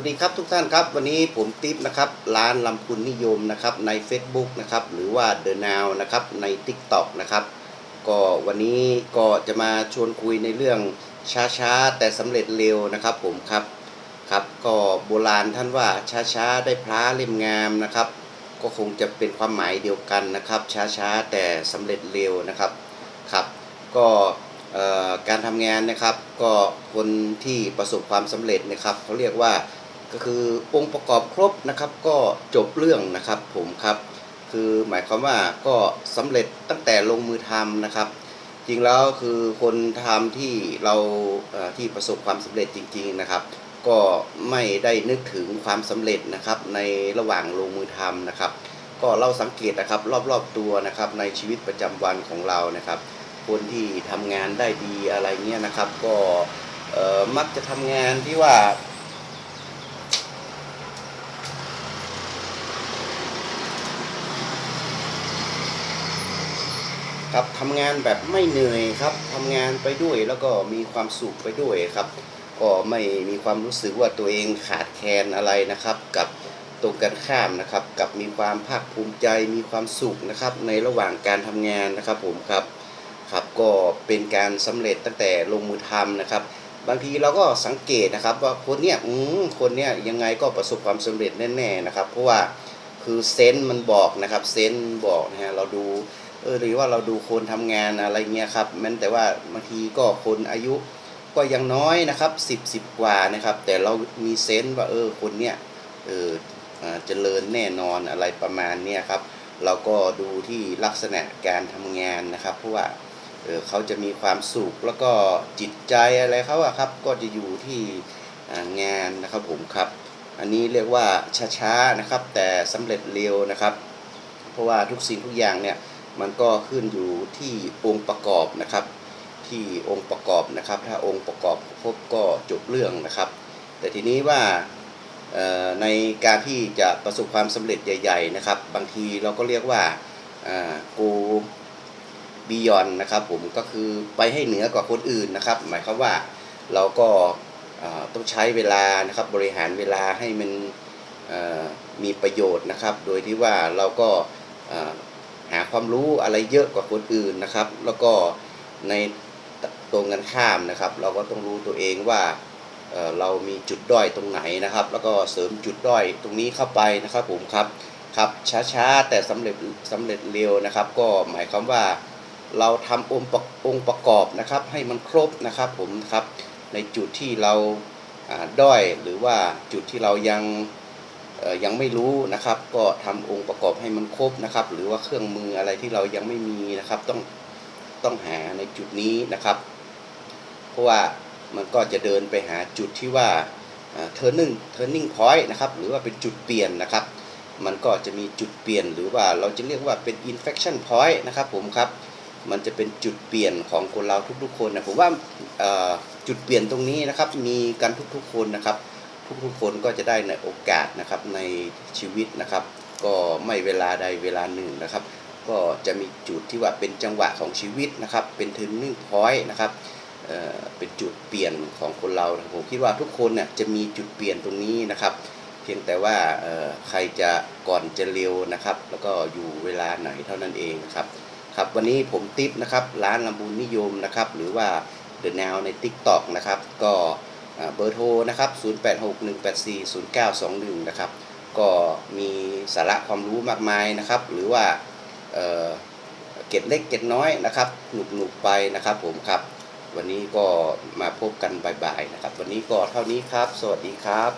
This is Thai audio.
สวัสดีครับทุกท่านครับวันนี้ผมติ๊บนะครับร้านลำพูนนิยมนะครับใน Facebook นะครับหรือว่า The Now นะครับใน TikTok นะครับก็วันนี้ก็จะมาชวนคุยในเรื่องช้าๆ แต่สำเร็จเร็วนะครับผมครับครับก็โบราณท่านว่าช้าๆ ได้พระเล่มงามนะครับ ก็คงจะเป็นความหมายเดียวกันนะครับช้าๆ แต่สำเร็จเร็วนะครับครับก็เอ่อการทำงานนะครับก็คนที่ประสบความสำเร็จนะครับเขาเรียกว่า ก็คือองค์ประกอบครบนะครับก็จบเรื่องนะครับผมครับคือหมายความว่าก็สำเร็จตั้งแต่ลงมือทำนะครับ จริงแล้วคือคนทำที่เราที่ประสบความสำเร็จจริง ๆนะครับ ก็ไม่ได้นึกถึงความสำเร็จนะครับ ในระหว่างลงมือทำนะครับ ก็เราสังเกตนะครับรอบๆตัวนะครับในชีวิตประจำวันของเรานะครับ คนที่ทำงานได้ดีอะไรเงี้ยนะครับ ก็มักจะทำงานที่ว่า ครับทำงานแบบไม่เหนื่อยครับทำงานไปด้วยแล้วก็มีความสุขไปด้วยครับ ก็ไม่มีความรู้สึกว่าตัวเองขาดแคลนอะไรนะครับ กับตรงกันข้ามนะครับ กับมีความภาคภูมิใจมีความสุขนะครับ ในระหว่างการทำงานนะครับผมครับครับก็เป็นการสำเร็จตั้งแต่ลงมือทำนะครับ บางทีเราก็สังเกตนะครับ ว่าคนเนี้ยอืมคนเนี้ยยังไงก็ประสบความสำเร็จแน่ๆนะครับ เพราะว่าคือเซนส์มันบอกนะครับเซนส์บอกนะฮะเราดู เออหรือว่าเราดูคนทำงานอะไรเงี้ยครับแม้แต่ว่าบางทีก็คนอายุก็ยังน้อยนะครับสิบสิบกว่านะครับ แต่เรามีเซนส์ว่าเออคนเนี้ยเอออ่าเจริญแน่นอนอะไรประมาณเนี้ยครับเราก็ดูที่ลักษณะการทำงานนะครับ เพราะว่าเออเขาจะมีความสุขแล้วก็จิตใจอะไรเขาอะครับ ก็จะอยู่ที่งานนะครับผมครับ อันนี้เรียกว่าช้าๆนะครับ แต่สำเร็จเร็วนะครับ เพราะว่าทุกสิ่งทุกอย่างเนี่ย มันก็ขึ้นอยู่ที่องค์ประกอบนะครับ ที่องค์ประกอบนะครับ ถ้าองค์ประกอบครบก็จบเรื่องนะครับ แต่ทีนี้ว่าในการที่จะประสบความสำเร็จใหญ่ ๆ นะครับ บางทีเราก็เรียกว่ากูบียอนนะครับผมก็คือไปให้เหนือกว่าคนอื่นนะครับ หมายความว่าเราก็ต้องใช้เวลานะครับบริหารเวลาให้มันมีประโยชน์นะครับ โดยที่ว่าเราก็ หาความรู้อะไรเยอะกว่าคนอื่นนะครับ แล้วก็ในตรงกันข้ามนะครับ เราก็ต้องรู้ตัวเองว่าเเรามีจุดด้อยตรงไหนนะครับ แล้วก็เสริมจุดด้อยตรงนี้เข้าไปนะครับผมครับครับช้าๆแต่สำเร็จสำเร็จเร็วนะครับ ก็หมายความว่าเราทำองค์ประองค์ประกอบนะครับ ให้มันครบนะครับผมครับในจุดที่เราด้อยหรือว่าจุดที่เรายัง ยังไม่รู้นะครับ ก็ทำองค์ประกอบให้มันครบนะครับ หรือว่าเครื่องมืออะไรที่เรายังไม่มีนะครับ ต้องต้องหาในจุดนี้นะครับ เพราะว่ามันก็จะเดินไปหาจุดที่ว่าอ่า turning turning point นะครับหรือว่าเป็นจุดเปลี่ยนนะครับ มันก็จะมีจุดเปลี่ยน หรือว่าเราจะเรียกว่าเป็น inflection point นะครับผมครับมันจะเป็นจุดเปลี่ยนของคนเราทุกๆคนนะผมว่าจุดเปลี่ยนตรงนี้นะครับ มีกันทุกๆคนนะครับ ทุกๆคนก็จะได้ในโอกาสนะครับในชีวิตนะครับ ก็ไม่เวลาใดเวลาหนึ่งนะครับ ก็จะมีจุดที่ว่าเป็นจังหวะของชีวิตนะครับ เป็นถึงนึ่งพอยนะครับเป็นจุดเปลี่ยนของคนเราผมคิดว่าทุกคนเนี่ยจะมีจุดเปลี่ยนตรงนี้นะครับ เพียงแต่ว่าใครจะก่อนจะเร็วนะครับ แล้วก็อยู่เวลาไหนเท่านั้นเองนะครับครับวันนี้ผมติ๊บนะครับร้านลำบูนนิยมนะครับ หรือว่า The Now ใน TikTok นะครับก็ เบอร์โทรนะครับ 0861840921 นะครับ ก็มีสาระความรู้มากมายนะครับ หรือว่าเก็ดเล็กเก็ดน้อยนะครับ หนุกหนุกไปนะครับผมครับ วันนี้ก็มาพบกันบ่ายๆนะครับ วันนี้ก็เท่านี้ครับ สวัสดีครับ